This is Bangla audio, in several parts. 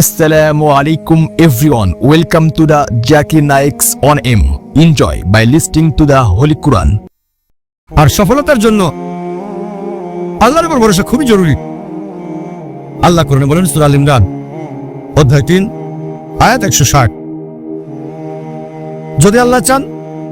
Assalamu alaikum, everyone. Welcome to the Jackie Naik's on M. Enjoy by listening to the Holy Quran. আর সফলতার জন্য আল্লাহর উপর ভরসা খুবই জরুরি আল্লাহ করণে বলেন সুরাল ইমরান, অধ্যায় তিন, আয়াত একশো ষাট যদি আল্লাহ চান,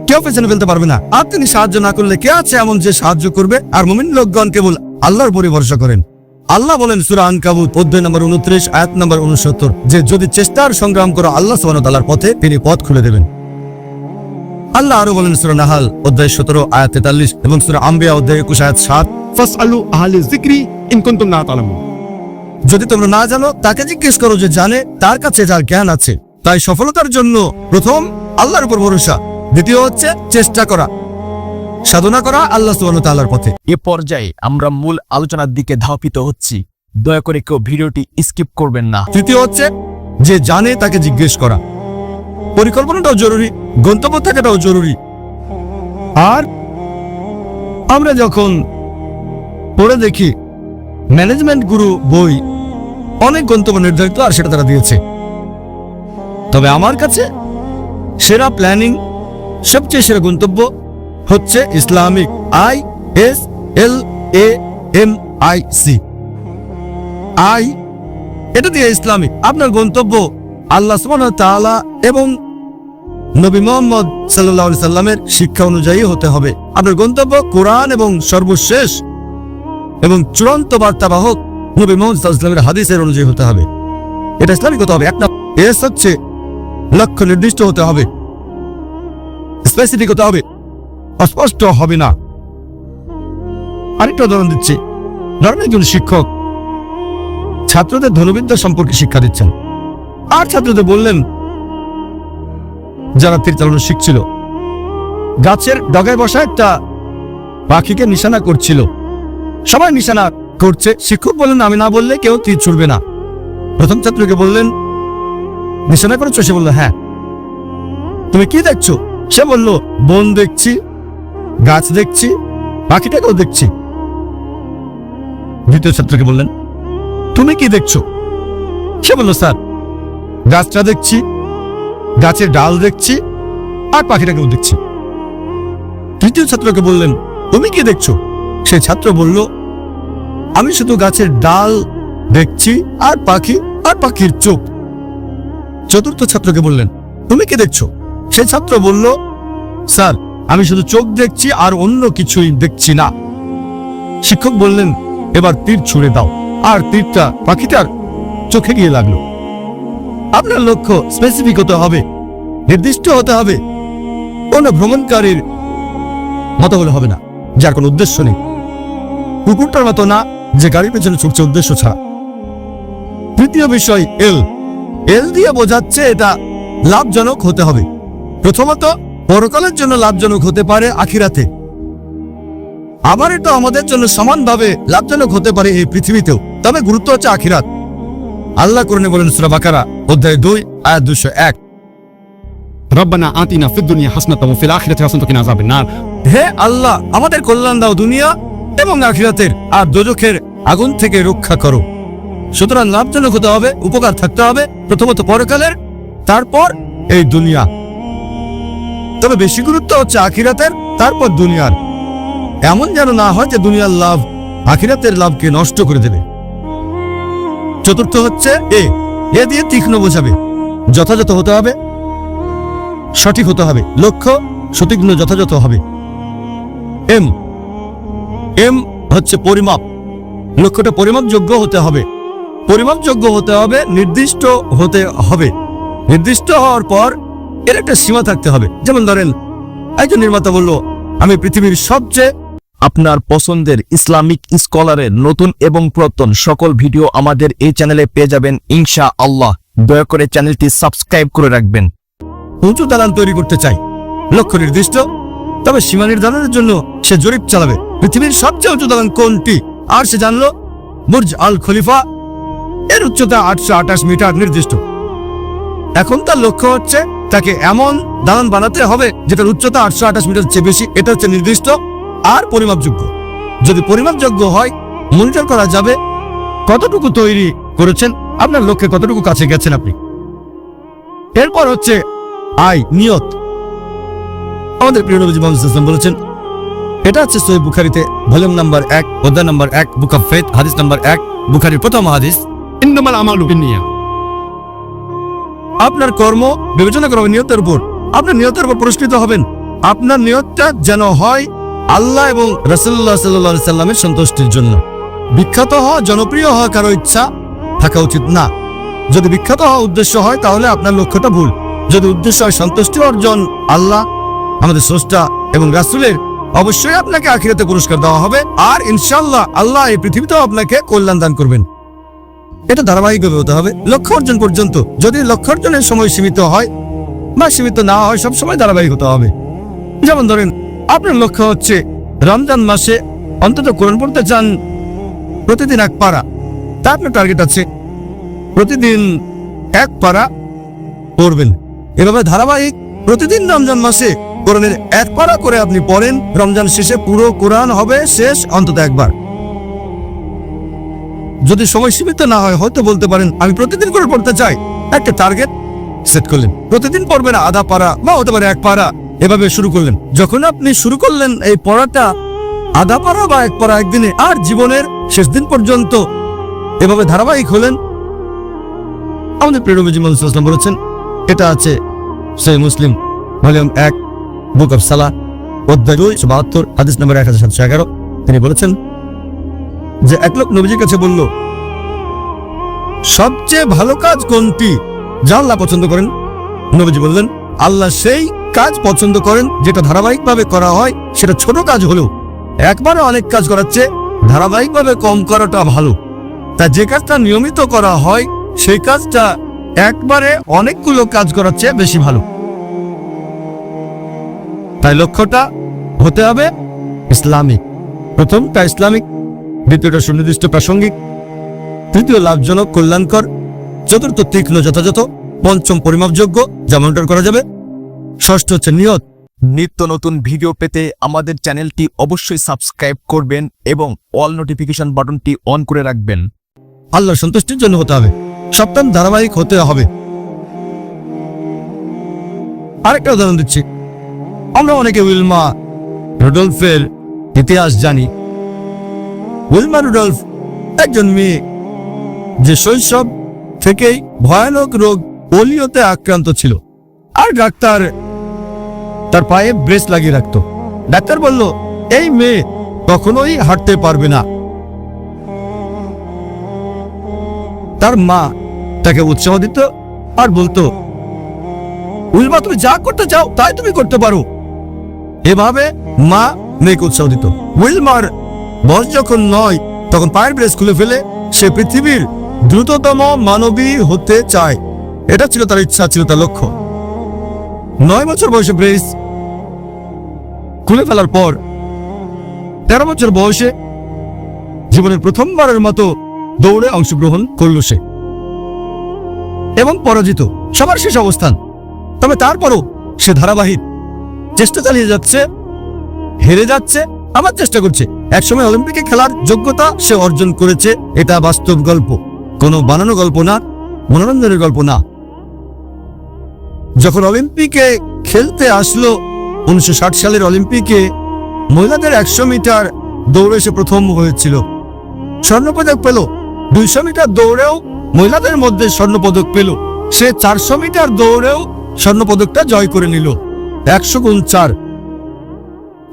কেউ পেছনে ফেলতে পারবে না আর তিনি সাহায্য না করলে কে আছে এমন যে সাহায্য করবে আর মুমিন লোকগণ কেবল আল্লাহর উপরই ভরসা করেন আল্লাহ বলেন সুরা আনকাবুত অধ্যায় নম্বর উনত্রিশ আয়াত নম্বর উনসত্তর যে যদি চেষ্টার সংগ্রাম করো আল্লাহ সোহান তাল্লার পথে তিনি পথ খুলে দেবেন। আল্লাহ আরও বলেন সুরা নাহাল অধ্যায় সতেরো আয়াত তেতাল্লিশ এবং সুরা আম্বিয়া অধ্যায় একুশ আয়াত সাত। ফাসআলু আহলে যিকরি ইন কুনতুম লা তালামুন। যদি তোমরা না জানো তাকে জিজ্ঞেস করো যে জানে তার কাছে যার জ্ঞান আছে। তাই সফলতার জন্য প্রথম আল্লাহর উপর ভরসা। দ্বিতীয় হচ্ছে চেষ্টা করা। সাধনা করা আল্লাহ সুবহানাহু ওয়া তাআলার পথে। এ পর্যায়ে আমরা মূল আলোচনার দিকে ধাপিত হচ্ছি। দয়া করে কেউ ভিডিওটি স্কিপ করবেন না। তৃতীয় হচ্ছে যে জানে তাকে জিজ্ঞেস করা। পরিকল্পনাটাও জরুরি গন্তব্য থাকাটাও জরুরি। আর আমরা যখন পড়ে দেখি ম্যানেজমেন্ট গুরু বই অনেক গন্তব্য নির্ধারিত আর সেটা তারা দিয়েছে। তবে আমার কাছে সেরা প্ল্যানিং সবচেয়ে সেরা গন্তব্য হচ্ছে Islamic I S L A M I C. I, এটা দিয়ে ইসলামিক। আপনার গন্তব্য আল্লাহ তাআলা এবং নবী মোহাম্মদ আলাইহি সাল্লামের শিক্ষা অনুযায়ী হতে হবে। আপনার গন্তব্য কোরআন এবং সর্বশেষ এবং চূড়ান্ত বার্তাবাহক নবী মোহাম্মদ সাল্লামের হাদিসের অনুযায়ী হতে হবে। এটা ইসলামিক হতে হবে। এক না এস হচ্ছে লক্ষ্য নির্দিষ্ট হতে হবে। স্পেসিফিক হতে হবে। অস্পষ্ট হবে না। আরেকটা উদাহরণ দিচ্ছি। ধরেন একজন শিক্ষক ছাত্রদের ধনুবিদ্যা সম্পর্কে শিক্ষা দিচ্ছেন। আর ছাত্রদের বললেন, যারা তীর চালানো শিখছিল, গাছের ডগায় বসা একটা পাখিকে নিশানা করছিল। সবাই নিশানা করছে। শিক্ষক বললেন, আমি না বললে কেউ তীর ছুড়বে না। প্রথম ছাত্রকে বললেন, নিশানা করেছ? সে বলল হ্যাঁ। তুমি কি দেখছ? সে বলল, বোন দেখছি। গাছ দেখছি, পাখিটাকেও দেখছি। দ্বিতীয় ছাত্রকে বললেন, তুমি কি দেখছ? সে বলল, স্যার, গাছটা দেখছি, গাছের ডাল দেখছি, আর পাখিটাকেও দেখছি। তৃতীয় ছাত্রকে বললেন, তুমি কি দেখছ? সে ছাত্র বলল, আমি শুধু গাছের ডাল দেখছি, আর পাখি, আর পাখির চোখ। চতুর্থ ছাত্রকে বললেন, তুমি কি দেখছ? সে ছাত্র বলল, স্যার আমি শুধু চোখ দেখছি আর অন্য কিছুই দেখছি না। শিক্ষক বললেন, এবার তীর ছুড়ে দাও। আর তীরটা পাখিটার চোখে গিয়ে লাগল। আপনার লক্ষ্য স্পেসিফিক হতে হবে, নির্দিষ্ট হতে হবে। কোন ভ্রমণকারীর মতো হলে হবে না, যার কোনো উদ্দেশ্য নেই। কুকুরটার মতো না, যে গাড়ির পেছনে ছুটছে উদ্দেশ্য ছাড়া। তৃতীয় বিষয়, এল। এল দিয়ে বোঝাচ্ছে এটা লাভজনক হতে হবে। প্রথমত পরকালের জন্য লাভজনক হতে পারে আখিরাতে। আবার এটা আমাদের জন্য সমানভাবে লাভজনক হতে পারে এই পৃথিবীতেও। তবে গুরুত্ব হচ্ছে আখিরাত। আল্লাহ করণে বলেন সুরা বাকারা, অধ্যায় দুই, আয়াত দুশো এক। হে আল্লাহ, আমাদের কল্যাণ দাও দুনিয়া এবং আখিরাতের, আর আগুন থেকে রক্ষা করো। সুতরাং লাভজনক হতে হবে, উপকার থাকতে হবে, প্রথমত পরকালের, তারপর এই দুনিয়া। তবে বেশি গুরুত্ব হচ্ছে আখিরাতের, তারপর দুনিয়ার। এমন যেন না হয় যে দুনিয়ার লাভ আখিরাতের লাভকে নষ্ট করে দেবে। চতুর্থ হচ্ছে এ এ দিয়ে তীক্ষ্ণ বোঝাবে। যথাযথ হতে হবে, সঠিক হতে হবে। লক্ষ্য, সতীক্ষ্ণ যথাযথ হবে। এম এম হচ্ছে পরিমাপ। লক্ষ্যটা পরিমাপযোগ্য হতে হবে। পরিমাপযোগ্য হতে হবে, নির্দিষ্ট হতে হবে। নির্দিষ্ট হওয়ার পর এর একটা সীমা থাকতে হবে। যেমন ধরেন, একজন নির্মাতা বলল, আমি পৃথিবীর সবচেয়ে আপনার পছন্দের ইসলামিক স্কলারের নতুন এবং পুরাতন সকল ভিডিও আমাদের এই চ্যানেলে পেয়ে যাবেন ইনশা আল্লাহ দয়া করে চ্যানেলটি সাবস্ক্রাইব করে রাখবেন। উঁচু দালান তৈরি করতে চাই। লক্ষ্য নির্দিষ্ট, তবে সীমা নির্ধারণের জন্য সে জরিপ চালাবে। পৃথিবীর সবচেয়ে উঁচু দালান কোনটি? আর সে জানলো বুর্জ আল খলিফা। এর উচ্চতা আটশো আঠাশ মিটার নির্দিষ্ট। এখন তার লক্ষ্য হচ্ছে তাকে এমন দালান বানাতে হবে যেটার উচ্চতা আটশো আঠাশ মিটার চেয়ে বেশি, এটা হচ্ছে নির্দিষ্ট আর পরিমাপযোগ্য। যদি পরিমাপযোগ্য হয় মনিটর করা যাবে। কতটুকু তৈরি করেছেন? আপনার লক্ষ্যে কতটুকু কাছে গেছেন আপনি? এরপর হচ্ছে আয়, নিয়ত। আমাদের প্রিয় নবীজি মোহাম্মদ বলেছেন, এটা হচ্ছে সৈয়দ বুখারিতে, ভলিউম নাম্বার এক, অধ্যায় নাম্বার এক, বুক অফ ফেথ, হাদিস নাম্বার এক, বুখারির প্রথম হাদিস ইন্দমাল আমালু নিয়ে আপনার কর্ম বিবেচনা করা নিয়তের উপর। আপনার নিয়তের উপর পুরস্কৃত হবেন। আপনার নিয়তটা যেন হয় আল্লাহ এবং রসুল্লাহ সাল্লাহ সাল্লামের সন্তুষ্টির জন্য। বিখ্যাত হওয়া জনপ্রিয় হওয়া কারও ইচ্ছা থাকা উচিত না। যদি বিখ্যাত হওয়া উদ্দেশ্য হয়, তাহলে আপনার লক্ষ্যটা ভুল। যদি উদ্দেশ্য হয় সন্তুষ্টি অর্জন, আল্লাহ, আমাদের স্রষ্টা এবং রাসুলের, অবশ্যই আপনাকে আখিরাতে পুরস্কার দেওয়া হবে। আর ইনশাল্লাহ আল্লাহ এই পৃথিবীতেও আপনাকে কল্যাণ দান করবেন। এটা ধারাবাহিকভাবে হতে হবে। লক্ষ্য অর্জন পর্যন্ত। যদি লক্ষ্য অর্জনের সময় সীমিত হয় বা সীমিত না হয় সব সময় ধারাবাহিক হতে হবে। যেমন ধরেন, আপনার লক্ষ্য হচ্ছে রমজান মাসে অন্তত কোরআন পড়তে চান প্রতিদিন এক পারা। তা আপনার টার্গেট আছে। প্রতিদিন এক পারা পড়বেন। এভাবে ধারাবাহিক প্রতিদিন রমজান মাসে কোরআনের এক পারা করে আপনি পড়েন। রমজান শেষে পুরো কোরআন হবে শেষ অন্তত একবার। যদি সময় সীমিত না হয়, হয়তো বলতে পারেন, আমি প্রতিদিন করে পড়তে চাই। একটা টার্গেট সেট করলেন। প্রতিদিন পড়বেন আধা পারা বা হতে পারে এক পারা এভাবে শুরু করলেন। যখন আপনি শুরু করলেন, এই পড়াটা আধা পারা বা এক পারা একদিনে, আর জীবনের শেষ দিন পর্যন্ত এভাবে ধারাবাহিক হলেন। আমাদের প্রেরবী মোহাম্মদ বলেছেন, এটা আছে সেই মুসলিম, ভলিউম এক, বুক অফ সালা অধ্যায় দুই বাহাত্তর, হাদিস নম্বর এক হাজার সাতশো এগারো। তিনি বলেছেন যে এক লোক নবীজির কাছে বলল, সবচেয়ে ভালো কাজ কোনটি যা আল্লাহ পছন্দ করেন? নবীজি বললেন, আল্লাহ সেই কাজ পছন্দ করেন যেটা ধারাবাহিকভাবে করা হয়, সেটা ছোট কাজ হলেও একবারে অনেক কাজ করাচ্ছে ধারাবাহিকভাবে কম করাটা ভালো। তা যে কাজটা নিয়মিত করা হয়, সেই কাজটা একবারে অনেকগুলো কাজ করাচ্ছে বেশি ভালো। তাই লক্ষ্যটা হতে হবে ইসলামিক। প্রথমটা ইসলামিক। দ্বিতীয়টা সুনির্দিষ্ট প্রাসঙ্গিক। তৃতীয় লাভজনক কল্যাণকর। চতুর্থ তীক্ষ্ণ যথাযথ পঞ্চম পরিমাপযোগ্য যা মনিটর করা যাবে। ষষ্ঠ হচ্ছে নিয়ত। নিত্য নতুন ভিডিও পেতে আমাদের চ্যানেলটি অবশ্যই সাবস্ক্রাইব করবেন এবং অল নোটিফিকেশন বাটনটি অন করে রাখবেন। আল্লাহর সন্তুষ্টির জন্য হতে হবে। সপ্তাহ ধারাবাহিক হতে হবে। আরেকটা উদাহরণ দিচ্ছি। আমরা অনেকে উইলমা রুডলফের ইতিহাস জানি। উইলমা রুডলফ, একজন মেয়ে, যে শৈশব থেকেই ভয়ানক রোগ পোলিওতে আক্রান্ত ছিল। আর ডাক্তার তার পায়ে ব্রেস লাগিয়ে রাখতো। ডাক্তার বলল, এই মেয়ে কখনোই হাঁটতে পারবে না। তার মা তাকে উৎসাহ দিত আর বলতো উলমা তুমি যা করতে চাও, তাই তুমি করতে পারো। এভাবে মা মেয়েকে উৎসাহ দিত। উইলমার বয়স যখন নয়, তখন পায়ের ব্রেস খুলে ফেলে সে পৃথিবীর দ্রুততম মানবী হতে চায়। এটা ছিল তার ইচ্ছা, ছিল তার লক্ষ্য। নয় বছর বয়সে ব্রেস খুলে ফেলার পর তেরো বছর বয়সে জীবনের প্রথমবারের মতো দৌড়ে অংশগ্রহণ করল সে। এবং পরাজিত। সবার শেষ অবস্থান। তবে তারপরও সে ধারাবাহিক। চেষ্টা চালিয়ে যাচ্ছে, হেরে যাচ্ছে আবার চেষ্টা করছে। একসময় অলিম্পিকে খেলার যোগ্যতা সে অর্জন করেছে, এটা বাস্তব গল্প। কোনো বানানো গল্প না, মনোরঞ্জনের গল্প না। যখন অলিম্পিকে খেলতে আসলো, উনিশশো সালের অলিম্পিকে মহিলাদের একশো মিটার দৌড়ে সে প্রথম হয়েছিল। স্বর্ণপদক পেল। দুইশো মিটার দৌড়েও মহিলাদের মধ্যে স্বর্ণপদক পেল। সে চারশো মিটার দৌড়েও স্বর্ণপদকটা জয় করে নিল। একশো গুণ চার।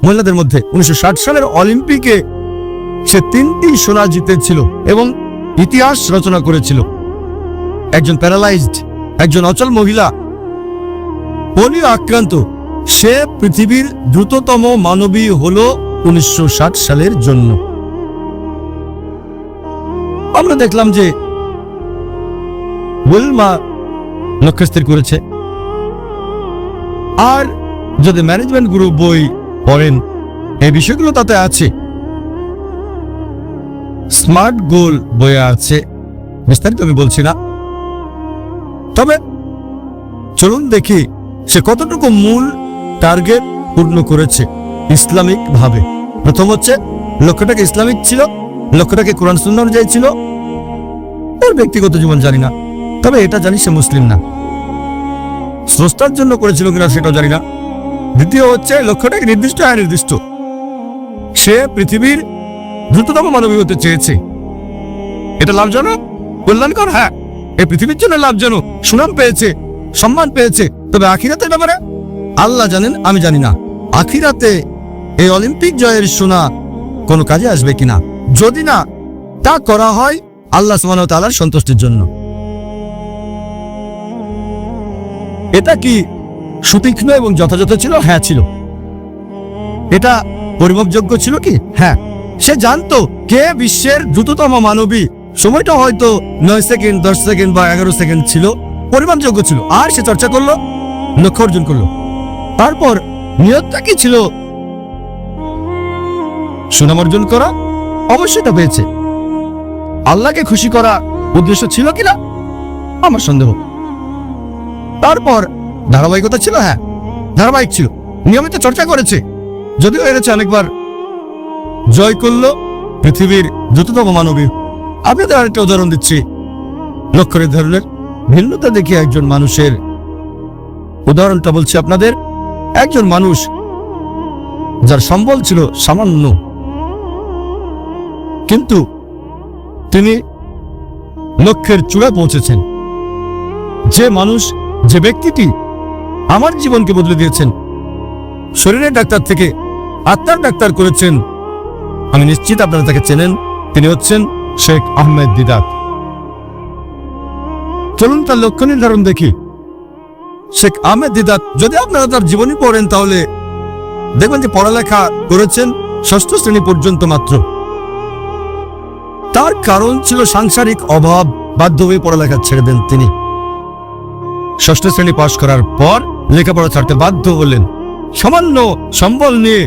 মহিলাদের মধ্যে উনিশশো ষাট সালের অলিম্পিকে সে তিনটি সোনা জিতেছিল এবং ইতিহাস রচনা করেছিল। একজন প্যারালাইজড, একজন অচল মহিলা, পোলিও আক্রান্ত, সে পৃথিবীর দ্রুততম মানবী হল উনিশশো ষাট সালের জন্য। আমরা দেখলাম যে উইলমা লক্ষ্য স্থির করেছে। আর যদি ম্যানেজমেন্ট গ্রুপ বই পড়েন। এই বিষয়গুলো তাতে আছে। স্মার্ট গোল বইয়ে আছে। বিস্তারিত আমি বলছি না। তবে চলুন দেখি সে কতটুকু মূল টার্গেট পূর্ণ করেছে ইসলামিক ভাবে প্রথম হচ্ছে লক্ষ্যটাকে ইসলামিক ছিল? লক্ষ্যটাকে কোরআন সুন্না অনুযায়ী ছিল? তার ব্যক্তিগত জীবন জানি না। তবে এটা জানি সে মুসলিম না। স্রষ্টার জন্য করেছিল কিনা সেটাও জানি না। দ্বিতীয় হচ্ছে লক্ষ্যটাকে নির্দিষ্ট হ্যাঁ নির্দিষ্ট। সে পৃথিবীর দ্রুততম মানবী হতে চেয়েছে। এটা লাভজনক? কল্যাণকর? হ্যাঁ। এই পৃথিবীর জন্য লাভজনক। সুনাম পেয়েছে, সম্মান পেয়েছে। তবে আখিরাতের ব্যাপারে? আল্লাহ জানেন, আমি জানি না। আখিরাতে এই অলিম্পিক জয়ের সোনা কোনো কাজে আসবে কিনা? যদি না, তা করা হয় আল্লাহ ওয়া সন্তুষ্টির জন্য। এটা কি সুতীক্ষ্ণ এবং যথাযথ ছিল? হ্যাঁ ছিল। এটা পরিমাপযোগ্য ছিল কি? হ্যাঁ। সে জানতো কে বিশ্বের দ্রুততম মানবী। সময়টা হয়তো নয় সেকেন্ড, দশ সেকেন্ড বা এগারো সেকেন্ড ছিল। পরিমাপযোগ্য ছিল। আর সে চর্চা করল, লক্ষ্য অর্জন করল। তারপর নিয়তটা কি ছিল? সুনাম অর্জন করা? অবশ্যই এটা পেয়েছে। আল্লাহকে খুশি করা উদ্দেশ্য ছিল কিনা? আমার সন্দেহ। তারপর ধারাবাহিকতা ছিল? হ্যাঁ ধারাবাহিক ছিল। নিয়মিত চর্চা করেছে। যদিও এড়েছে অনেকবার। জয় করল পৃথিবীর দ্রুততম মানবী। আপনাদের আরেকটা উদাহরণ দিচ্ছি। লক্ষ্যের ধরনের ভিন্নতা দেখে একজন মানুষের উদাহরণটা বলছি আপনাদের। একজন মানুষ যার সম্বল ছিল সামান্য। কিন্তু তিনি লক্ষ্যের চূড়ায় পৌঁছেছেন। যে মানুষ, যে ব্যক্তিটি আমার জীবনকে বদলে দিয়েছেন। শরীরের ডাক্তার থেকে আত্মার ডাক্তার করেছেন। আমি নিশ্চিত আপনারা তাকে চেনেন। তিনি হচ্ছেন শেখ আহমেদ দিদাত। চলুন তার লক্ষ্য নির্ধারণ দেখি। শেখ আহমেদ দিদাত, যদি আপনারা তার জীবনী পড়েন তাহলে দেখবেন যে পড়ালেখা করেছেন ষষ্ঠ শ্রেণি পর্যন্ত মাত্র। তার কারণ ছিল সাংসারিক অভাব, বাধ্য হয়ে পড়ালেখা ছেড়ে দেন তিনি। ষষ্ঠ শ্রেণি পাশ করার পর লেখাপড়া ছাড়তে বাধ্য হলেন। সামান্য সম্বল নিয়ে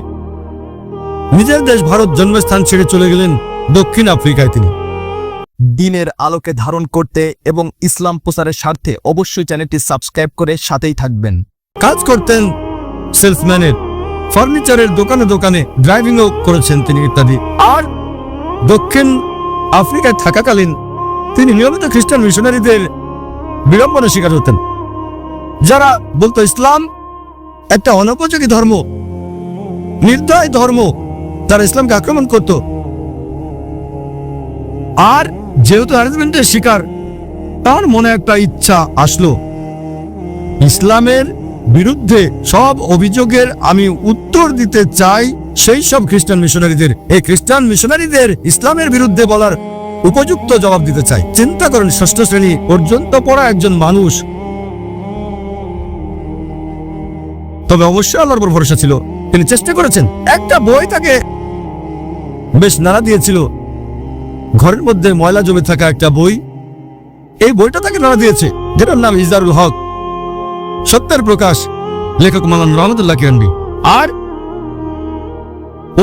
নিজের দেশ ভারত জন্মস্থান ছেড়ে চলে গেলেন দক্ষিণ আফ্রিকায় তিনি। দিনের আলোকে ধারণ করতে এবং ইসলাম প্রচারের স্বার্থে অবশ্যই চ্যানেলটি সাবস্ক্রাইব করে সাথেই থাকবেন। কাজ করতেন সেলসম্যানের ফার্নিচারের দোকানে দোকানে ড্রাইভিংও করেছেন তিনি ইত্যাদি। আর দক্ষিণ আফ্রিকায় থাকাকালীন তিনি নিয়মিত খ্রিস্টান মিশনারিদের বিড়ম্বনের শিকার হতেন। যারা বলতো ইসলাম একটা অনুপযোগী ধর্ম, নির্দয় ধর্ম, তারা ইসলামকে আক্রমণ করত। আর যেহেতু হ্যারাসমেন্টের শিকার, তার মনে একটা ইচ্ছা আসলো। ইসলামের বিরুদ্ধে সব অভিযোগের আমি উত্তর দিতে চাই সেই সব খ্রিস্টান মিশনারিদের। এই খ্রিস্টান মিশনারিদের ইসলামের বিরুদ্ধে বলার উপযুক্ত জবাব দিতে চাই। চিন্তা করেন, ষষ্ঠ শ্রেণি পর্যন্ত পড়া একজন মানুষ তবে অবশ্যই আল্লাহর উপর ভরসা ছিল। তিনি চেষ্টা করেছেন। একটা বই তাকে বেশ নাড়া দিয়েছিল। ঘরের মধ্যে ময়লা জমে থাকা একটা বই। এই বইটা তাকে নাড়া দিয়েছে, যেটার নাম ইজারুল হক। সত্যের প্রকাশ, লেখক মালান রহমতুল্লাহ কিরণবি আর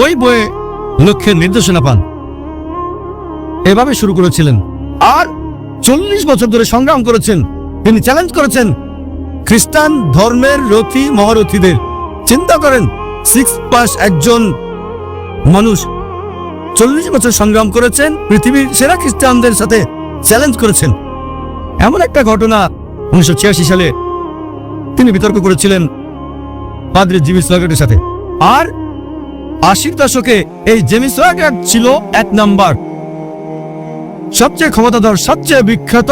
ওই বইয়ে লক্ষ্যের নির্দেশনা পান। এভাবে শুরু করেছিলেন। আর চল্লিশ বছর ধরে সংগ্রাম করেছেন। তিনি চ্যালেঞ্জ করেছেন। খ্রিস্টান ধর্মের রথী মহারথীদের। চিন্তা করেন সিক্স পাস একজন মানুষ চল্লিশ বছর সংগ্রাম করেছেন, পৃথিবীর সেরা খ্রিস্টানদের সাথে চ্যালেঞ্জ করেছেন। এমন একটা ঘটনা উনিশশো ছিয়াশি সালে তিনি বিতর্ক করেছিলেন পাদ্রি জিমি সোয়াগেটের সাথে। আর আশির দশকে এই জেমি সোয়াগেট ছিল এক নাম্বার। সবচেয়ে ক্ষমতাধর, সবচেয়ে বিখ্যাত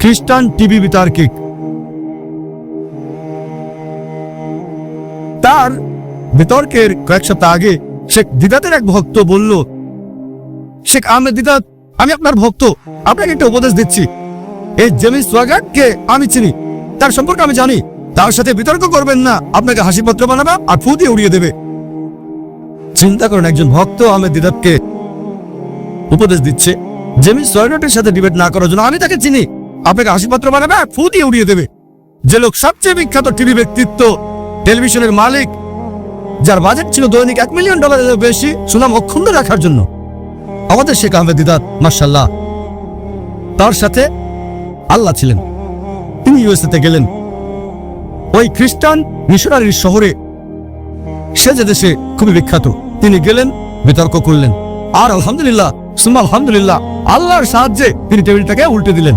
খ্রিস্টান টিভি বিতার্কিক। তার বিতর্কের কয়েক সপ্তাহ আগে শেখ দিদাতের এক ভক্ত বলল, শেখ আহমেদ দিদাত, আমি আপনার ভক্ত। আপনাকে একটা উপদেশ দিচ্ছি। এই জেমি সোয়াগাটকে আমি চিনি। তার সম্পর্কে আমি জানি। তার সাথে বিতর্ক করবেন না। আপনাকে হাসিপত্র বানাবে আর ফু দিয়ে উড়িয়ে দেবে। চিন্তা করেন, একজন ভক্ত আহমেদ দিদাতকে উপদেশ দিচ্ছে। জেমি সোয়াগাটের সাথে ডিবেট না করার জন্য আমি তাকে চিনি। আপনাকে হাসিপত্র বানাবে আর ফু দিয়ে উড়িয়ে দেবে। যে লোক সবচেয়ে বিখ্যাত টিভি ব্যক্তিত্ব টেলিভিশনের মালিক, যার বাজেট ছিল দৈনিক এক মিলিয়ন ডলারের বেশি, সুনাম অক্ষুণ্ণ রাখার জন্য। আমাদের শেখ আহমেদ দিদাত মার্শাল্লাহ তার সাথে আল্লাহ ছিলেন। তিনি ইউএসএতে গেলেন। ওই খ্রিস্টান মিশনারির শহরে। সে যে দেশে খুবই বিখ্যাত, তিনি গেলেন, বিতর্ক করলেন। আর আলহামদুলিল্লাহ, সুম্মা আলহামদুলিল্লাহ, আল্লাহর সাহায্যে তিনি টেবিলটাকে উল্টে দিলেন।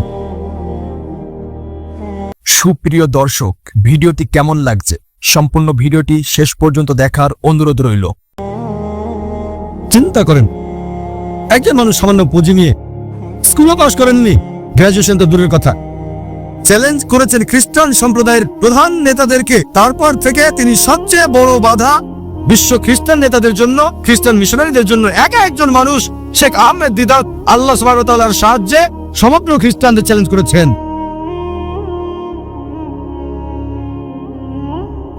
সুপ্রিয় দর্শক, ভিডিওটি কেমন লাগছে? সম্পূর্ণ ভিডিওটি শেষ পর্যন্ত দেখার অনুরোধ রইল। চিন্তা করেন। একজন মানুষ সামান্য পুঁজি নিয়ে স্কুলও পাশ করেননি। গ্রাজুয়েশন তো দূরের কথা। চ্যালেঞ্জ করেছেন খ্রিস্টান সম্প্রদায়ের প্রধান নেতাদেরকে। তারপর থেকে তিনি সবচেয়ে বড় বাধা বিশ্ব খ্রিস্টান নেতাদের জন্য, খ্রিস্টান মিশনারিদের জন্য একা একজন মানুষ শেখ আহমেদ দিদার আল্লাহ সুবাহর সাহায্যে সমগ্র খ্রিস্টানদের চ্যালেঞ্জ করেছেন।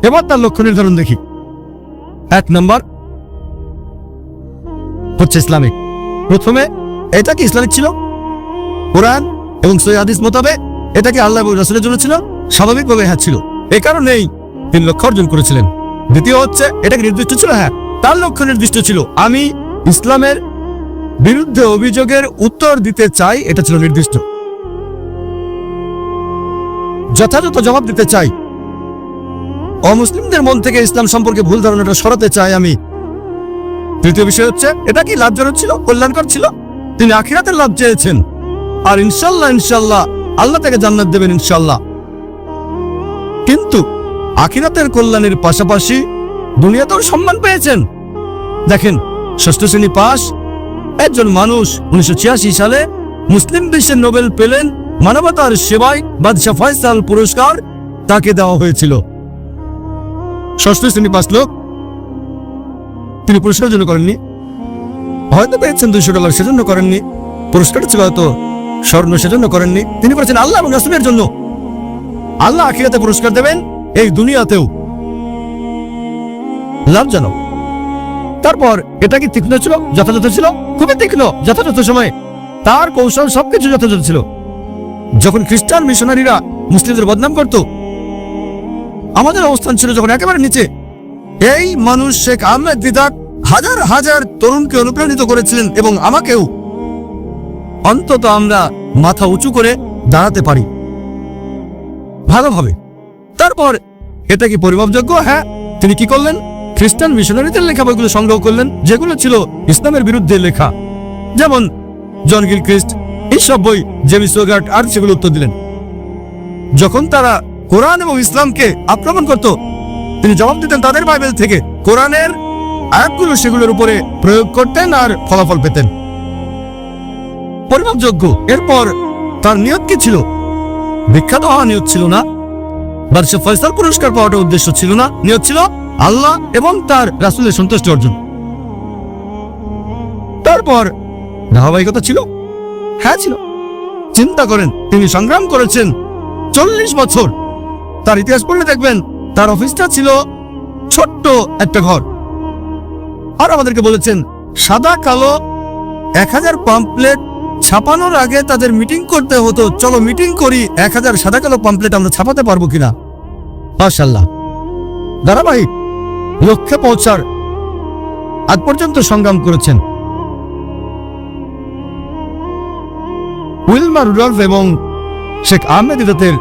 এবার তার লক্ষ্য নির্ধারণ দেখি। এক নম্বর হচ্ছে ইসলামিক। প্রথমে এটা কি ইসলামিক ছিল? কোরআন এবং সই হাদিস মোতাবেক এটা কি আল্লাহ রাসুলের জন্য ছিল? স্বাভাবিকভাবে হ্যাঁ ছিল। এ কারণেই তিনি লক্ষ্য অর্জন করেছিলেন। দ্বিতীয় হচ্ছে, এটা কি নির্দিষ্ট ছিল? হ্যাঁ। তার লক্ষ্য নির্দিষ্ট ছিল। আমি ইসলামের বিরুদ্ধে অভিযোগের উত্তর দিতে চাই, এটা ছিল নির্দিষ্ট। যথাযথ জবাব দিতে চাই। অমুসলিমদের মন থেকে ইসলাম সম্পর্কে ভুল ধারণাটা সরাতে চাই আমি। তৃতীয় বিষয় হচ্ছে, এটা কি লাভজনক ছিল? কল্যাণকর ছিল? তিনি আখিরাতের লাভ চেয়েছেন। আর ইনশাল্লাহ ইনশাল্লাহ, আল্লাহ তাকে জান্নাত দেবেন, ইনশাল্লাহ। কিন্তু আখিরাতের কল্যাণের পাশাপাশি দুনিয়াতেও সম্মান পেয়েছেন। দেখেন, ষষ্ঠ শ্রেণি পাশ, একজন মানুষ উনিশশো ছিয়াশি সালে মুসলিম বিশ্বের নোবেল পেলেন মানবতার সেবায় বাদশাহ ফয়সাল পুরস্কার তাকে দেওয়া হয়েছিল। ষষ্ঠ শ্রেণি পাস লোক। তিনি পুরস্কারের জন্য করেননি। হয়তো পেয়েছেন দুইশো ডলার, সেজন্য করেননি। পুরস্কারটা ছিল হয়তো স্বর্ণ, সেজন্য করেননি। তিনি করেছেন আল্লাহ এবং রাসুলের জন্য। আল্লাহ আখিরাতে পুরস্কার দেবেন এই দুনিয়াতেও। লাভজনক। তারপর এটা কি তীক্ষ্ণ ছিল? যথাযথ ছিল? খুবই তীক্ষ্ণ, যথাযথ সময়ে। তার কৌশল সবকিছু যথাযথ ছিল। যখন খ্রিস্টান মিশনারিরা মুসলিমদের বদনাম করত আমাদের অবস্থান ছিল যখন একেবারে নিচে। এই মানুষ শেখ আহমেদ দিদাক হাজার হাজার তরুণকে অনুপ্রাণিত করেছিলেন এবং আমাকেও। অন্তত আমরা মাথা উঁচু করে দাঁড়াতে পারি। ভালোভাবে তারপর, এটা কি পরিমাপযোগ্য? হ্যাঁ তিনি কি করলেন? খ্রিস্টান মিশনারিদের লেখা বইগুলো সংগ্রহ করলেন, যেগুলো ছিল ইসলামের বিরুদ্ধে লেখা। যেমন, জন গিল খ্রিস্ট এইসব বই জেমিস আর সেগুলো উত্তর দিলেন। যখন তারা কোরআন এবং ইসলামকে আক্রমণ করত। তিনি জবাব দিতেন তাদের বাইবেল থেকে, কোরআনের আয়াতগুলো সেগুলোর উপরে প্রয়োগ করতেন আর ফলাফল পেতেন। পরিমাপযোগ্য। এরপর তার নিয়ত কি ছিল? বিখ্যাত হওয়া নিয়ত ছিল না? বাদশাহ ফয়সাল পুরস্কার পাওয়াটা উদ্দেশ্য ছিল না? নিয়ত ছিল আল্লাহ এবং তার রাসুলের সন্তুষ্টি অর্জন। তারপর ধারাবাহিকতা ছিল? হ্যাঁ ছিল। চিন্তা করেন, তিনি সংগ্রাম করেছেন চল্লিশ বছর। তার ইতিহাস পড়লে দেখবেন তার অফিসটা ছিল ছোট্ট একটা ঘর। আর আমাদেরকে বলেছেন, সাদা, কালো, এক হাজার পাম্পলেট ছাপানোর আগে তাদের মিটিং করতে হতো। চলো মিটিং করি, এক হাজার সাদা, কালো পাম্পলেট আমরা ছাপাতে পারব কিনা? মাশাল্লাহ ধারাবাহিক লক্ষ্যে পৌঁছার আজ পর্যন্ত সংগ্রাম করেছেন উইলমা রুডলফ এবং শেখ আহমেদ ইদাতের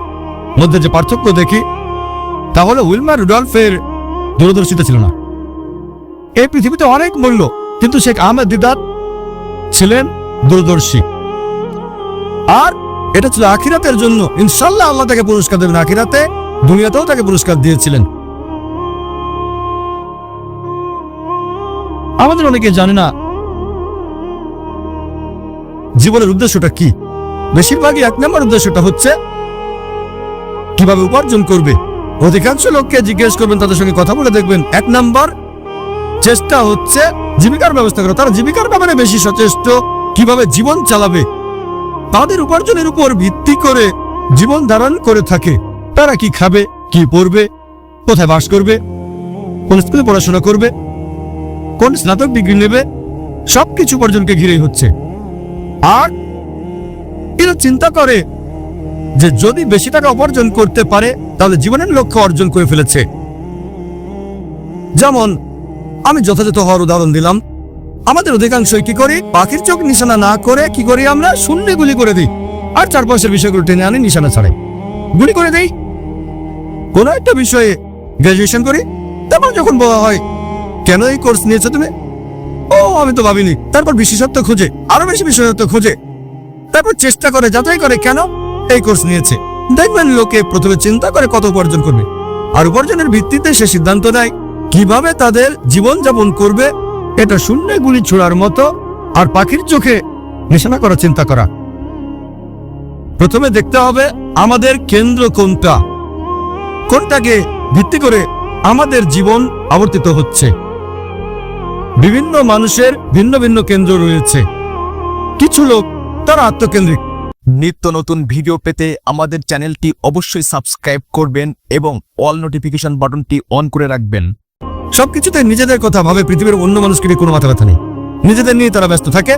মধ্যে যে পার্থক্য দেখি তাহলে উইলমা রুডলফের দূরদর্শিতা ছিল না। এই পৃথিবীতে অনেক মূল্য, কিন্তু শেখ আহমেদ দিদাত ছিলেন দূরদর্শী। আর এটা ছিল আখিরাতের জন্য। ইনশাল্লাহ আল্লাহ তাকে পুরস্কার দেবেন। আখিরাতে দুনিয়াতেও তাকে পুরস্কার দিয়েছিলেন। আমাদের অনেকে জানে না জীবনের উদ্দেশ্যটা কি। বেশিরভাগই এক নম্বর উদ্দেশ্যটা হচ্ছে কীভাবে উপার্জন করবে? অধিকাংশ লোককে জিজ্ঞেস করবেন, তাদের সঙ্গে কথা বলে দেখবেন। এক নাম্বার, চেষ্টা হচ্ছে জীবিকার ব্যবস্থা করা। তারা জীবিকার ব্যাপারে বেশি সচেষ্ট। কীভাবে জীবন চালাবে? তাদের উপার্জনের উপর ভিত্তি করে জীবন ধারণ করে থাকে। তারা কি খাবে, কি পড়বে কোথায় বাস করবে, কোন স্কুলে পড়াশোনা করবে, কোন স্নাতক ডিগ্রি নেবে, সবকিছু উপার্জনকে ঘিরেই হচ্ছে। আর এরা চিন্তা করে যে যদি বেশি টাকা উপার্জন করতে পারে, তাহলে জীবনের লক্ষ্য অর্জন করে ফেলেছে। যেমন, আমি যথাযথ হওয়ার উদাহরণ দিলাম। আমাদের অধিকাংশই কি করি? পাখির চোখ নিশানা না করে কি করি আমরা? শূন্যে গুলি করে দিই। আর চারপাশের বিষয়গুলো টেনে আনি, নিশানা ছাড়ে। গুলি করে দেই। কোন একটা বিষয়ে গ্রাজুয়েশন করি। তারপর যখন বলা হয়, কেন এই কোর্স নিয়েছো তুমি? ও, আমি তো ভাবিনি। তারপর বিশেষত্ব খোঁজে, আরও বেশি বিশেষত্ব খোঁজে। তারপর চেষ্টা করে, যাচাই করে, কেন? এই কোর্স নিয়েছে। দেখবেন লোকে প্রথমে চিন্তা করে কত উপার্জন করবে, আর উপার্জনের ভিত্তিতে সে সিদ্ধান্ত নেয় কীভাবে তাদের জীবন যাপন করবে। এটা শূন্যে গুলি ছোড়ার মতো আর পাখির চোখে নিশানা করার চিন্তা করা। প্রথমে দেখতে হবে আমাদের কেন্দ্র কোনটা। কোনটাকে ভিত্তি করে আমাদের জীবন আবর্তিত হচ্ছে। বিভিন্ন মানুষের ভিন্ন ভিন্ন কেন্দ্র রয়েছে। কিছু লোক তারা আত্মকেন্দ্রিক। নিত্য নতুন ভিডিও পেতে আমাদের চ্যানেলটি অবশ্যই সাবস্ক্রাইব করবেন এবং অল নোটিফিকেশন বাটনটি অন করে রাখবেন। সবকিছুতে নিজেদের কথা ভাবে পৃথিবীর অন্য মানুষকে নিয়ে কোনো মাথা ব্যথা নেই। নিজেদের নিয়ে তারা ব্যস্ত থাকে।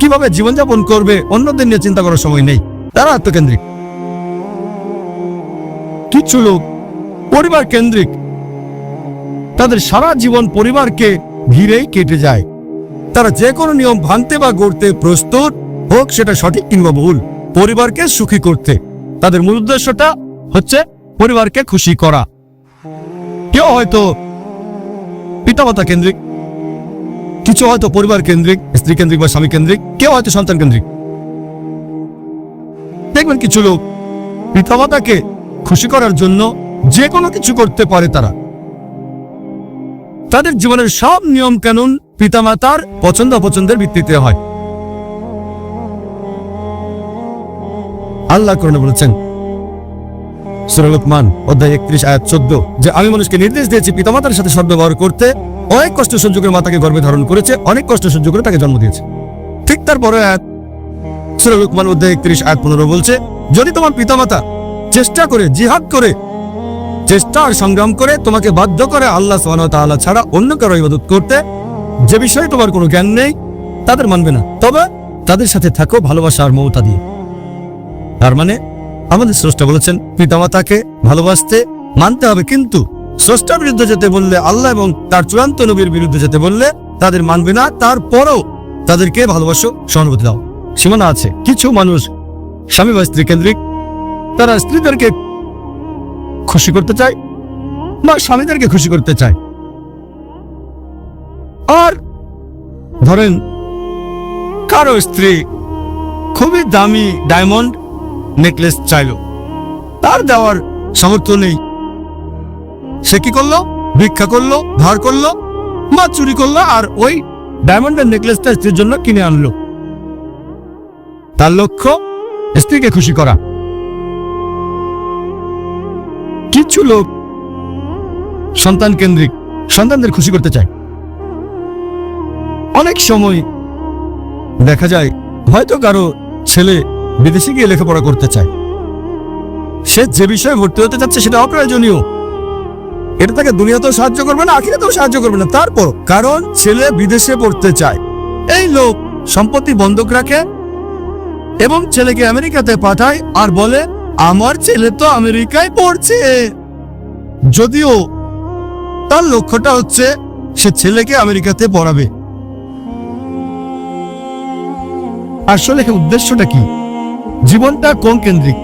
কীভাবে জীবনযাপন করবে, অন্যদের নিয়ে চিন্তা করার সময় নেই। তারা আত্মকেন্দ্রিক। কিছু লোক পরিবার কেন্দ্রিক। তাদের সারা জীবন পরিবারকে ঘিরেই কেটে যায়। তারা যে কোনো নিয়ম ভাঙতে বা গড়তে প্রস্তুত। হোক সেটা সঠিক কিংবা ভুল? পরিবারকে সুখী করতে। তাদের মূল উদ্দেশ্যটা হচ্ছে পরিবারকে খুশি করা। কেউ হয়তো পিতামাতা কেন্দ্রিক, কিছু হয়তো পরিবার কেন্দ্রিক, স্ত্রী কেন্দ্রিক বা স্বামী কেন্দ্রিক, কেউ হয়তো সন্তান কেন্দ্রিক। দেখবেন কিছু লোক পিতামাতাকে খুশি করার জন্য যে কোনো কিছু করতে পারে তারা। তাদের জীবনের সব নিয়ম কানুন পিতামাতার পছন্দ অপছন্দের ভিত্তিতে হয়। আল্লাহ করণে বলেছেন সুরলোকমান অধ্যায় একত্রিশ, আয়াত চোদ্দ, যে আমি মানুষকে নির্দেশ দিয়েছি পিতামাতার সাথে সদ্ব্যবহার করতে, অনেক কষ্ট সহ্য করে মাতাকে গর্ভে ধারণ করেছে, অনেক কষ্ট সহ্য করে তাকে জন্ম দিয়েছে। ঠিক তারপরে আয়াত সুরলোকমান অধ্যায় একত্রিশ, আয়াত পনেরো বলছে, যদি তোমার পিতামাতা চেষ্টা করে, জিহাদ করে চেষ্টা আর সংগ্রাম করে, তোমাকে বাধ্য করে আল্লাহ ওয়া ছাড়া অন্য কারও ইবাদত করতে, যে বিষয়ে তোমার কোনো জ্ঞান নেই, তাদের মানবে না। তবে তাদের সাথে থাকো ভালোবাসা আর মমতা দিয়ে। তার মানে আমাদের স্রষ্টা বলেছেন, পিতামাতাকে ভালোবাসতে মানতে হবে, কিন্তু স্রষ্টার বিরুদ্ধে যেতে বললে আল্লাহ এবং তার চূড়ান্ত নবীর বিরুদ্ধে যেতে বললে তাদের মানবে না, তারপরও তাদেরকে ভালোবাসো, সহানুভূতি দাও। সীমানা আছে। কিছু মানুষ স্বামী বা স্ত্রী কেন্দ্রিক, তারা স্ত্রীদেরকে খুশি করতে চায় বা স্বামীদেরকে খুশি করতে চায়। আর ধরেন, কারও স্ত্রী খুবই দামি ডায়মন্ড নেকলেস চাইল। তার দেওয়ার সামর্থ্য নেই। সে কি করল? ভিক্ষা করল, ধার করল বা চুরি করল আর ওই ডায়মন্ডের নেকলেসটা স্ত্রীর জন্য কিনে আনলো। তার লক্ষ্য, স্ত্রীকে খুশি করা। কিছু লোক সন্তান কেন্দ্রিক, সন্তানদের খুশি করতে চায়। অনেক সময় দেখা যায়, হয়তো কারও ছেলে বিদেশে গিয়ে লেখাপড়া করতে চায়। সে যে বিষয়ে ভর্তি হতে চাচ্ছে সেটা অপ্রয়োজনীয়। এটা তাকে দুনিয়াতেও সাহায্য করবে না, আখিরাতেও সাহায্য করবে না। তারপর কারণ ছেলে বিদেশে পড়তে চায়। এই লোক সম্পত্তি বন্ধক রাখে এবং ছেলেকে আমেরিকাতে পাঠায় আর বলে, আমার ছেলে তো আমেরিকায় পড়ছে। যদিও তার লক্ষ্যটা হচ্ছে সে ছেলেকে আমেরিকাতে পড়াবে। আসলে উদ্দেশ্যটা কি? জীবনটা কোন কেন্দ্রিক?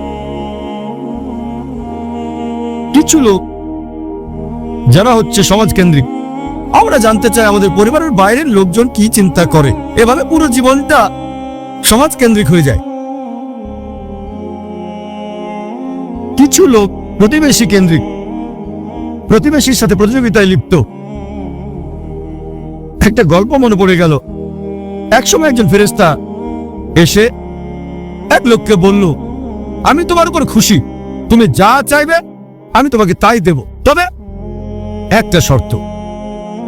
কিছু লোক যারা হচ্ছে সমাজ কেন্দ্রিক আমরা জানতে চাই আমাদের পরিবারের বাইরের লোকজন কি চিন্তা করে। এভাবে পুরো জীবনটা সমাজ কেন্দ্রিক হয়ে যায়। কিছু লোক প্রতিবেশী কেন্দ্রিক, প্রতিবেশীর সাথে প্রতিযোগিতায় লিপ্ত। একটা গল্প মনে পড়ে গেল। একসময় একজন ফেরেস্তা এসে এক লোককে বলল, আমি তোমার উপর খুশি। তুমি যা চাইবে, আমি তোমাকে তাই দেব। তবে একটা শর্ত,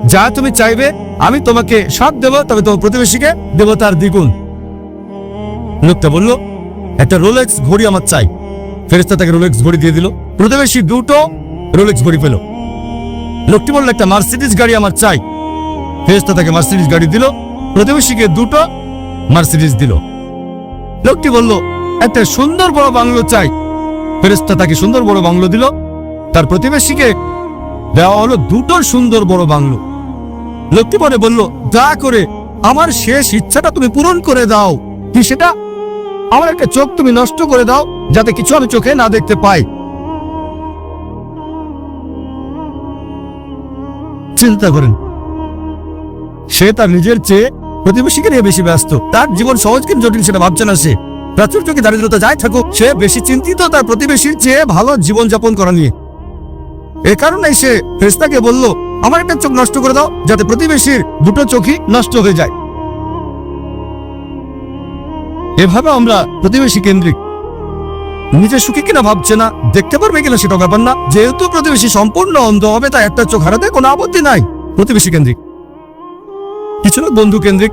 যা তুমি চাইবে, আমি তোমাকে সাথ দেব, তবে তোমার প্রতিবেশীকে দেব তার দ্বিগুণ। লোকটা বলল, একটা রোলেক্স ঘড়ি আমার চাই। ফেরেস্তা তাকে রোলেক্স ঘড়ি দিয়ে দিল। প্রতিবেশী দুটো রোলেক্স ঘড়ি পেল। লোকটি বলল, একটা মার্সিডিজ গাড়ি আমার চাই। ফেরেস্তা তাকে মার্সিডিজ গাড়ি দিল। প্রতিবেশীকে দুটো মার্সিডিজ দিল। লোকটি বলল, একটা সুন্দর বড় বাংলো চাই। ফেরেস্তা তাকে সুন্দর বড় বাংলো দিল। তার প্রতিবেশীকে দেওয়া হলো দুটো সুন্দর বড় বাংলো। লোকটি পরে বলল, দয়া করে আমার শেষ ইচ্ছাটা তুমি পূরণ করে দাও। কি সেটা? আমার একটা চোখ তুমি নষ্ট করে দাও, যাতে কিছু আমি চোখে না দেখতে পাই। চিন্তা করেন, সে তার নিজের চেয়ে প্রতিবেশীকে নিয়ে বেশি ব্যস্ত। তার জীবন সহজ কিন্তু জটিল সেটা ভাবছে না সে। প্রাচুর্য কি দারিদ্রতা যাই থাকুক, সে বেশি চিন্তিত তার প্রতিবেশীর চেয়ে ভালো জীবন যাপন করা নিয়ে। এ কারণেই সে ফেরেশতাকে বলল, আমার একটা চোখ নষ্ট করে দাও, যাতে প্রতিবেশীর দুটো চোখই নষ্ট হয়ে যায়। এভাবে আমরা প্রতিবেশী কেন্দ্রিক। নিজে সুখী কিনা ভাবছে না, দেখতে পারবে কিনা সেটা ব্যাপার না। যেহেতু প্রতিবেশী সম্পূর্ণ অন্ধ হবে, তাই একটা চোখ হারাতে কোনো আপত্তি নাই। প্রতিবেশী কেন্দ্রিক। কিছু লোক বন্ধু কেন্দ্রিক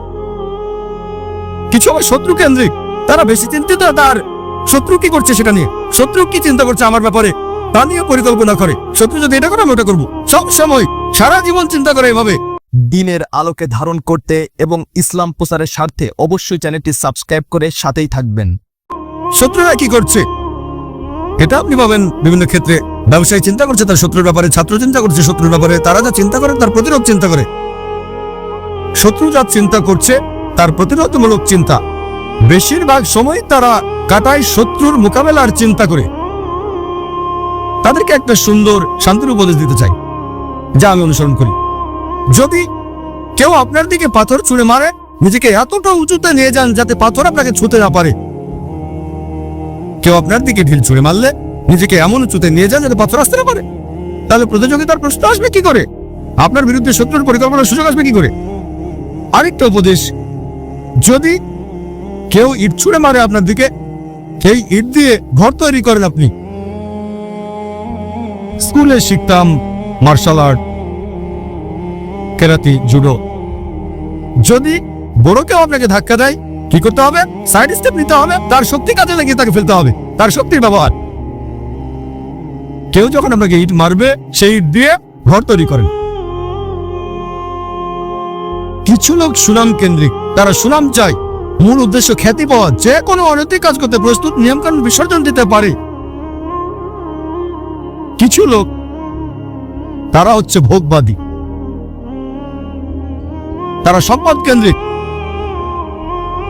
কিছু আবার শত্রু কেন্দ্রিক তারা বেশি চিন্তিত তার শত্রু কি করছে সেটা নিয়ে? শত্রু কি চিন্তা করছে আমার ব্যাপারে? তা নিয়ে পরিকল্পনা করে। শত্রু যদি এটা করে আমি ওটা করব। সব সময় সারা জীবন চিন্তা করে এভাবে। দিনের আলোকে ধারণ করতে এবং ইসলাম প্রচারের স্বার্থে অবশ্যই চ্যানেলটি সাবস্ক্রাইব করে সাথেই থাকবেন। শত্রুরা কি করছে? এটা আপনি পাবেন বিভিন্ন ক্ষেত্রে। ব্যবসায়ী চিন্তা করছে তার শত্রুর ব্যাপারে ছাত্র চিন্তা করছে শত্রুর ব্যাপারে। তারা যা চিন্তা করে তার প্রতিরোধ চিন্তা করে। শত্রু যা চিন্তা করছে, তার প্রতিরোধমূলক চিন্তা। বেশিরভাগ সময় তারা কাটায় শত্রুর মোকাবেলার চিন্তা করে। তাদেরকে একটা সুন্দর, শান্তির উপদেশ দিতে চাই, যা আমি অনুসরণ করি। যদি কেউ আপনার দিকে পাথর ছুঁড়ে মারে, নিজেকে এতটা উঁচুতে নিয়ে যান যাতে পাথর আপনাকে ছুঁতে না পারে। কেউ আপনার দিকে ঢিল ছুঁড়ে মারলে, নিজেকে এমন উঁচুতে নিয়ে যান যাতে পাথর আসতে না পারে। তাহলে প্রতিযোগিতার প্রশ্ন আসবে কি করে? আপনার বিরুদ্ধে শত্রুর পরিকল্পনার সুযোগ আসবে কি করে? আরেকটা উপদেশ। যদি কেউ ইট ছুঁড়ে মারে আপনার দিকে, সেই ইট দিয়ে ঘর তৈরি করেন আপনি। স্কুলে শিখতাম মার্শাল আর্ট, কেরাতি, জুডো। যদি বড় কেউ আপনাকে ধাক্কা দেয়, কি করতে হবে? সাইড স্টেপ নিতে হবে, তার শক্তি কাজে লাগিয়ে তাকে ফেলতে হবে, তার শক্তির ব্যবহার। কেউ যখন আপনাকে ইট মারবে, সেই ইট দিয়ে ঘর তৈরি করেন। কিছু লোক সুনাম কেন্দ্রিক। তারা সুনাম চায়। মূল উদ্দেশ্য খ্যাতি পাওয়া। যে কোনো অনৈতিক কাজ করতে প্রস্তুত, নিয়মকানুন বিসর্জন দিতে পারে। কিছু লোক, তারা হচ্ছে ভোগবাদী। তারা সম্পদ কেন্দ্রিক।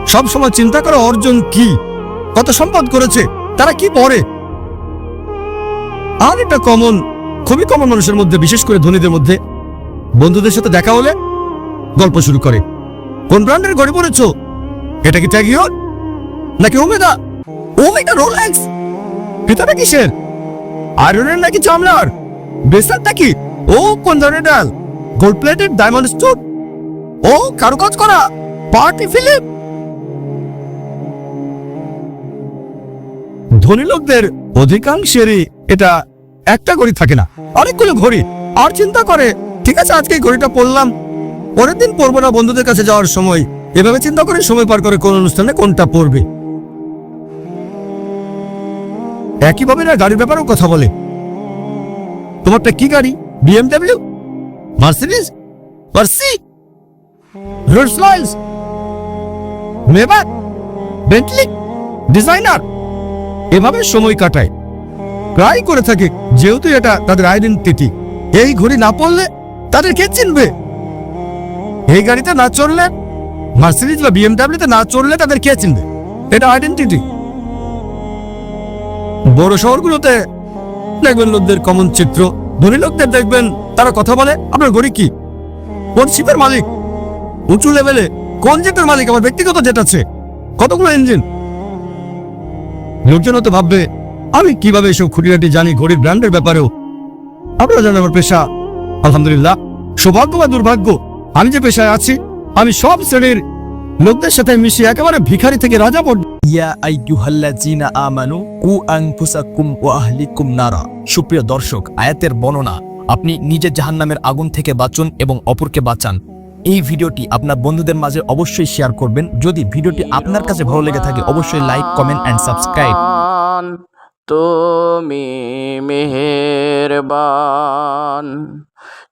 সবসময় চিন্তা করে অর্জন কি? কত সম্পদ করেছে? তারা কি পরে আর এটা কমন খুবই কমন মানুষের মধ্যে, বিশেষ করে ধনীদের মধ্যে। বন্ধুদের সাথে দেখা হলে গল্প শুরু করে। কোন ব্র্যান্ডের ঘড়ি পড়েছো? এটা কি ট্যাগিওর নাকি ওমেদা ওমেদা রোলেক্স পিতাটা কিসের? আয়রনের নাকি চামড়ার? বেসার নাকি? ও, কোন ধরনের ডাল? গোল্ড প্লেটেড ডায়মন্ড স্টোন ও, কারুকাজ করা? পার্টি ফিলিপ ধনী লোকদের অধিকাংশেরই এটা একটা ঘড়ি থাকে না। অনেকগুলো ঘড়ি। আর চিন্তা করে, ঠিক আছে, আজকে ঘড়িটা পড়লাম পরের দিন পড়ব না বন্ধুদের কাছে যাওয়ার সময়। এভাবে চিন্তা করে সময় পার করে কোন অনুষ্ঠানে কোনটা পড়বে। একইভাবে না গাড়ির ব্যাপারেও কথা বলে। তোমারটা কি গাড়ি? BMW? Mercedes? Mercy? Rolls Royce? Maybach Bentley? Designer? এভাবে সময় কাটায়। প্রায় করে থাকে, যেহেতু এটা তাদের আইডেন্টিটি। এই ঘড়ি না পড়লে তাদের কে চিনবে? এই গাড়িতে না চললে মার্সিডিজ বা বিএমডাব্লিউতে না চললে তাদের কে চিনবে? এটা আইডেন্টিটি বড় শহরগুলোতে দেখবেন লোকদের কমন চিত্র। ধনী লোকদের দেখবেন তারা কথা বলে, আপনার গরিব কি? কোন শিপের মালিক? উঁচু লেভেলে কোন জেটের মালিক? আমার ব্যক্তিগত জেট আছে। কতগুলো ইঞ্জিন লোকজন তো ভাববে, আমি কীভাবে এসব খুঁটিনাটি জানি? ঘড়ির ব্র্যান্ডের ব্যাপারেও। আপনারা জানেন আমার পেশা। আলহামদুলিল্লাহ। সৌভাগ্য বা দুর্ভাগ্য? আমি যে পেশায় আছি আমি সব শ্রেণির লোকদের সাথে মিশে একেবারে ভিখারি থেকে রাজা পর্যন্ত। ইয়া আইয়ুহাল্লাযীনা আমানু কু আনফুসাকুম ওয়া আহলিকুম নারা। সুপ্রিয় দর্শক আয়াতের বর্ণনা আপনি নিজে জাহান্নামের আগুন থেকে বাঁচুন এবং অপরকে বাঁচান। এই ভিডিওটি আপনার বন্ধুদের মাঝে অবশ্যই শেয়ার করবেন। যদি ভিডিওটি আপনার কাছে ভালো লেগে থাকে অবশ্যই লাইক কমেন্ট এন্ড সাবস্ক্রাইব তুমি মেহেরবান।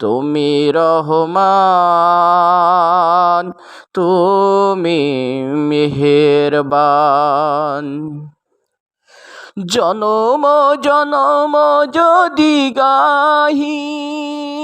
তুমি রহমান তুমি মেহেরবান। জনম জনম যদি গাহি